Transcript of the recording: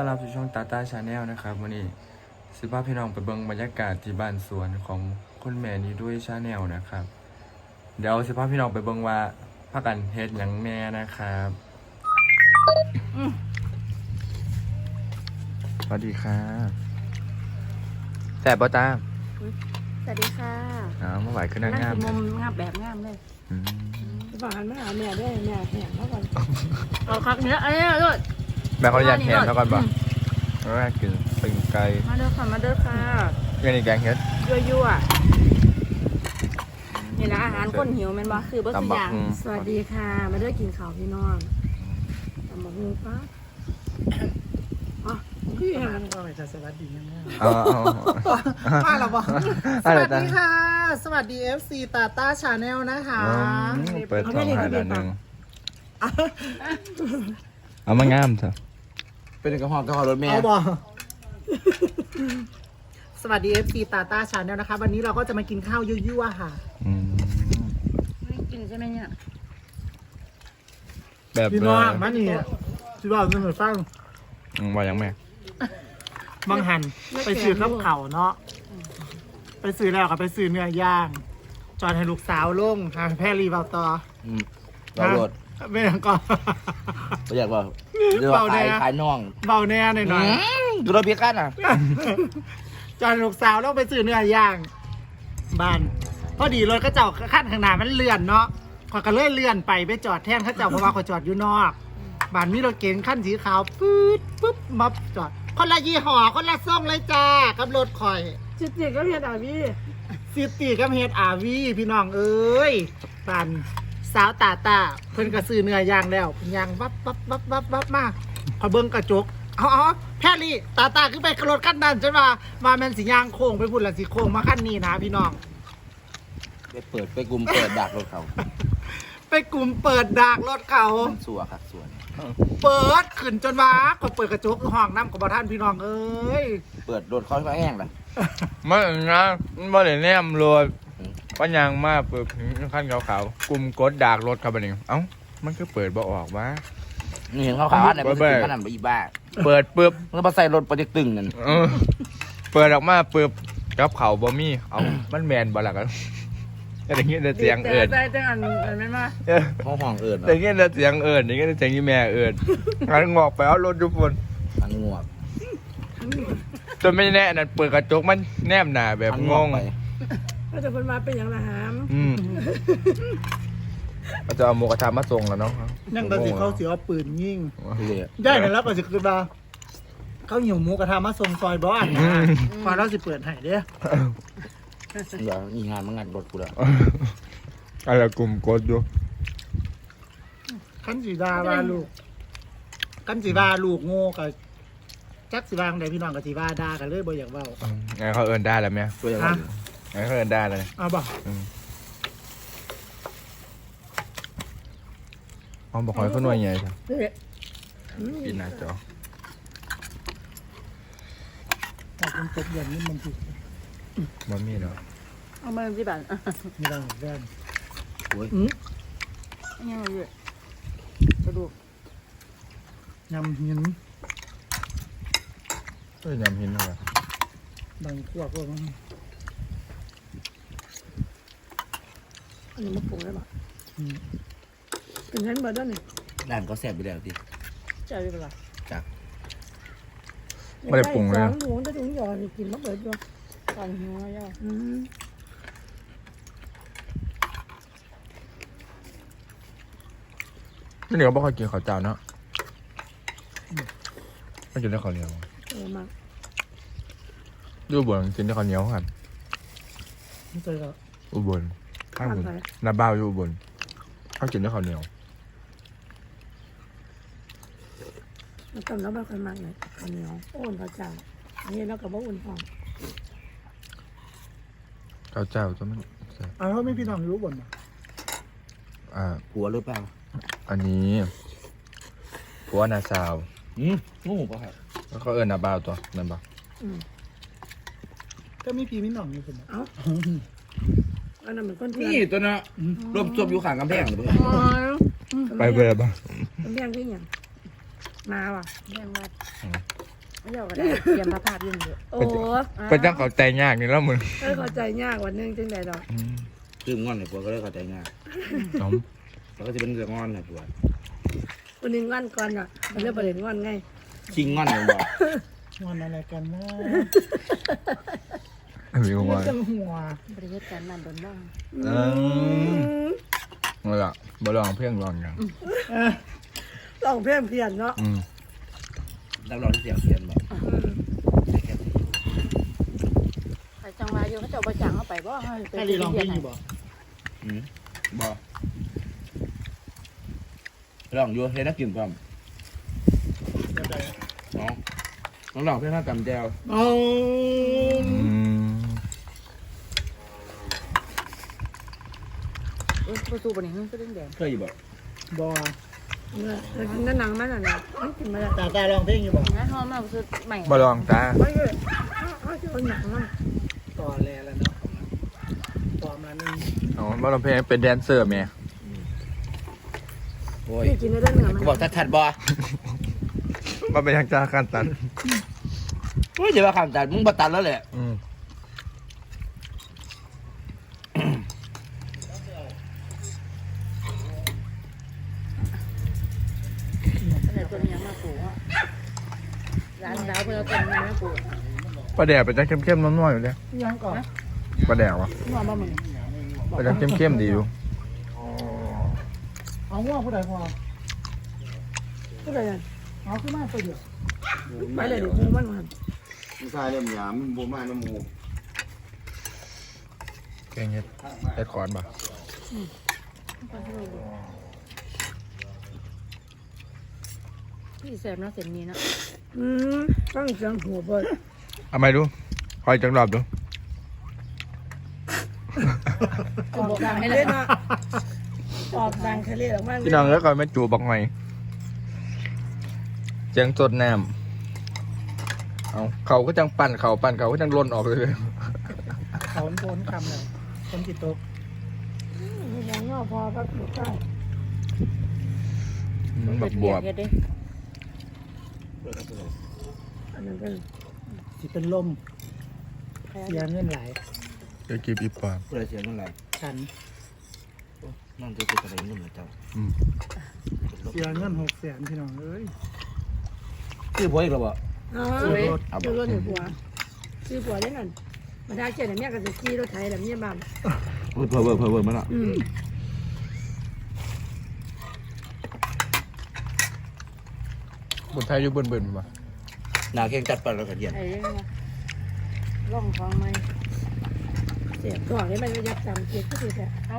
ต้อนรับสู่ช่องตาตาชาแนลนะครับวันนี้สิพาพี่น้องไปเบิ่งบรรยากาศที่บ้านสวนของคุณแม่นี้ด้วยชาแนลนะครับ เดี๋ยวสิพาพี่น้องไปเบิ่งว่าพากันเฮ็ดหยังแน่นะครับสวัสดีครับแสบปะตาสวัสดีค่ะอ๋อเมื่อไหวขึ้นนั่งงามมุมงามแบบงามเลยอืมฝากแม่เอาแม่ด้วยแม่แหงแล้วก่อนเอาคักเนี้ยเอ้ยด้วย แม่เขาอยากแขนแล้วก่อนบ่แล้วแม่กินปิงไก่มาเด้อค่ะ มาเด้อค่ะเรื่องนี้แกงเฮ็ดยั่วยั่วนี่นะอาหารคนหิวแมันบ่คือบ่สิตำบัอกย่างหุ่งสวัสดีค่ะ มาด้วยกินข้าวพี่น้องตำบักหุ่งป้าอ๋อพี่แหงก็จะสวัสดีนะแม่เอาเอามาแล้วบอกสอะไรวัสตาดีค่ะ สวัสดี FC ตาต้าชาแนลนะคะอืมเปิดช่องให้ด้านหนึ่งเอามางามเถอะ เป็นกระหอบกระหอบรถแม่เอาบอกสวัสดี FC ตาต้าชาแนลนะคะ วันนี้เราก็จะมากินข้าวยั่วๆค่ะ อืมไม่กินใช่ไหมเนี่ยแบบพี่น้องมานี่พี่บ่าวนึกเหมือนฟังอืมว่ายังแม่มังหันไปซื้อข้าวเข่าเนาะไปซื้อแล้วก็ไปซื้อเนื้อย่าง จอดให้ลูกสาวลงหาแพรรีเบาต่ออืมเราโหลด ไม่ยังก่ อนเราอยากว่าเรื่องว่าเบาแน่ขายขายน่องเบาแน่หน่อยหน่อยดูรถเพียกันอะจอดให้ลูกสาวลงไปซื้อเนื้อย่างบ้านพอดีรถก็เจ้าขั้นข้างหน้ามันเลื่อนเนาะขอยก็เลยเลื่อนไปไปจอดแทนเขาเจ้าเพราะว่าเขาจอดอยู่นอกบ้านมีรถเก๋งขั้นสีขาวปื๊ดปุ๊บมาจอดคนละยี่ห้อคนละส่งเลยจ้ากับรถข่อยจิตเจก็เพียนอะพี่ซิตี้กับเฮดอาวีพี่น้องเอ้ยปันสาวตาตาเพิ่นก็ซื้อเนื้อย่างแล้วเพิ่นย่างวับวับวับวับวับมาขอยเบิ่งกระจกเอาเอาแพรลี่ตาตาขึ้นไปกระโดดขั้นนั้นฉันว่ามาแม่นสิย่างโค้งไปพุ่นละสิโค้งมาขั้นนี้นะพี่น้อง ไปเปิดไปกลุ่มเปิดดักรถเขาไปกลุ่มเปิดดากรถเขาสัวครับสัวเปิดขึ้นจนว่าขอยเปิดกระจกห้องน้ำกับท่านพี่น้องเอ้ยเปิดรถเขาเขาแห้งเลยมันนะมันบ่ได้แนมรถ ปัญญางมากปึ๊บขั้นขาวๆกลุ่มกดดากรถครับบัดนี้เอ้ามันคือเปิดบ่ออกวะนี่เห็นเขาขาวอันไหนมันเปิดจะขนาดไปอีบ้าเปิดปึ๊บมันก็มาใส่รถโปรเจกต์ตึงนั่นเออเปิดออกมาปึ๊บกับเขาบ่มีเอามันแมนบ่ล่ะกันแต่อย่างงี้แต่เสียงเอิ้นได้จังอันอันแม่นมาเออห้องห้องเอิญแต่อย่างงี้แต่เสียงเอิ้นอย่างงี้แต่เสียงที่แม่เอิ้นงั้นงอกไปเอารถอยู่พุ่นทางงวกจนไม่แน่นั่นเปิดกระจกมันแนมหน้าแบบทางงงอ กงไปก็จะเป็นมาเป็นอย่างละหามอืมก็จะเอาหมูกระทะมาส่งแล้วเนาะยังตอนสิเขาเสียเอาปืนยิงเลยได้เนี่ยแล้วก็จะคือว่าเขาหิวหมูกระทะมาส่งซอยบ้านนะพอเราสิเปิดให้เด้อเดี๋ยวอีงานมันงัดรถกูแล้วอะไรกลุ่มกดอยู่ขันสีดาว่าลูกขันสีดาลูกโง่กับจักสีวางใดพี่น้องกับสีว่าดากันเลยบ่อยากเว้าไงเขาเอินได้แล้วแม่ตัวอย่าง ฮะนั้นไงเขาเอินได้เลยเอาบ่เอาบอกคอยเขาหน่วยใหญ่จ้ะเด็กกินหน้าจอแต่เป็นตบอย่างนี้มันถูกมันมีเนาะเอามาที่บ้านมีเราแว่นโอ้ยอืมยังอยู่กระดูกยำหินเอ้ยยำหินเหรอดังพวกพวกมัน อันนี้มาปรุงได้ปะอืม เป็นชั้นเบอร์ด้านนี่ด้านก็แสบไปแล้วทีเจ้าอยู่บ่ล่ะไม่ได้ปรุงเลย สองถุงจะถุงหยอดนี่กินมาเบิดอยู่ตอนหิวแล้วอืมไม่เหนียวบ่ค่อยกินข้าวเจ้าเนาะไม่กินได้ข้าวเหนียวเออมาอยูอุบลกินได้ข้าวเหนียวครับไม่เคยก็อุบล ข้างทานบนไปนาบ้าวอยู่อุบลเขากินได้ข้าวเหนียวแล้วต้มแล้วไม่ค่อยมากเลยข้าวเหนียวโอนพระเจ้าอันนี้แล้วก็บ่อุ่นฟองข้าวเจ้าจะมันเอาเขาไม่พี่น้องรู้บ่นบ่อ่าหัวหรือเปล่า อันนี้ผัวนาซาวอืมงูป่ะครับแล้วเขาเอินนาบ้าวตัวนั่นปะอืมก็มีพี่มีน้องอยู่คนน่ะเอ้า อันนั้นเหมือนก้นเทียนี่นตัวน่ะรวมจบอยู่ข้างกำแพงหรือเปล่าไปเบอร์บ้างเป็นเพียงที่อย่างมาว่ะแม่งวัดเดี๋ยวก็ได้เตรียมผ้าผ้ายืนเยอะโอ้ก็จังเข้าใจยากนี่แล้วมึงเออเข้าใจยากวันหนึงจังไดดอกอืมคืองอนเลยปวดก็เลยเข้าใจง่ายน้องแล้วก็จะเป็นเรื่องงอนเลยปวดวันหนึงงอนก่อนอะมันเรื่องประเด็นงอนไงชิงงอนเลยบอกงอนอะไรกันนะ มีหัวจังหัวบริเวณการนั่นโดนบ้างเออเอาล่ะบ่ลองเพียงลองอย่างลองเพิ่มเพียนเนาะอืมรับรองที่เสียงเขียนบอกใครจังมาอยู่เขาเจ้าประจังเอาไปบ่ให้ไปแค่ดีลองเพลงอยู่บ่อืมบอกลองอยู่เล่นนักกินพร้อมน้องน้องลองเพื่อนข้าตำแจวเอาอืม เออ ประตูบนนี้ก็เรื่องแดงเคยอยู่บอกบ่เนื้อเออกินแต่หนังมันอะนะมันกินมาแล้วตาตาลองเพลงอยู่บ่นะหอมมากคือใหม่บ่ลองจ้าไม่เลยเขาจะเอาหนังมันต่อแลแล้วเนาะต่อมาหนึ่งเอาบ่ลองเพลงเป็นแดนเซอร์แม่โอ้ยพี่กินได้เนื้อมันกูบอกทัดๆบ่มาเป็นทางจ้าการตัดโอ้ยเดี๋ยวว่าคำตัดมึงบ่ตัดแล้วแหละอืม แต่ตัวนี้มาปลูก ร้านดาวเพื่อเป็นมาปลูกปลาแดดเป็นจังเข้มๆน้อยๆอยู่เลยยังก่อนปลาแดดวะหอมมาเหมือนเป็นจังเข้มๆดีอยู่เอาง่วงผู้ใดพอก็เลยเอาขึ้นมาตัวเดียวไปเลยดิมันมันมึงใส่เล่มหยามมึงบ่มาน้ำมูแกงเฮ็ดเฮ็ดคอนบ่พี่แซมนะเส้นนี้นะ อืมต้องเสียงหัวเบิดเอาไหมดูคอยจังรอบดูออกดังให้เลเล่ยนอะออกดังทะเลออกมาพี่น้องแล้วก็แม่จูบักหอยแจงสดน้ำเอาเขาก็จังปั่นเขาปั่นเขาก็จังล่นออกเลยเขาโนคำเลยคนจิตตกอย่างนอกพอก็ถูกใช่มันแบบบวบเฮ็ดดิ อันนั้นเป็นสิเป็นลมเสียเงินหลายจะกีบอีปามเพื่อเสียเงินไหลฉันนั่นจะเป็นอะไรเงินเหรอเจ้าอืมเสียเงินหกแสนพี่น้องเอ้ยชื่อผัวอีกแล้วบ่อ๋อซื้อรถซื้อรถให้ผัวซื้อผัวได้นั่นมาได้เจ้าเนี่ยก็จะขี่รถไถแบบนี้บ้างเพิ่มเพิ่มเพิ่มเพิ่มมาแล้ว อืม บุญไทยอยู่เบิ่นๆป่ะหนาเข่งจัดไปแล้วกันเย็นไอ้ยังไงร่องฟองไหมเสียก่อนนี่มันไม่ยักจำเกียรติก็คือแต่เอ้า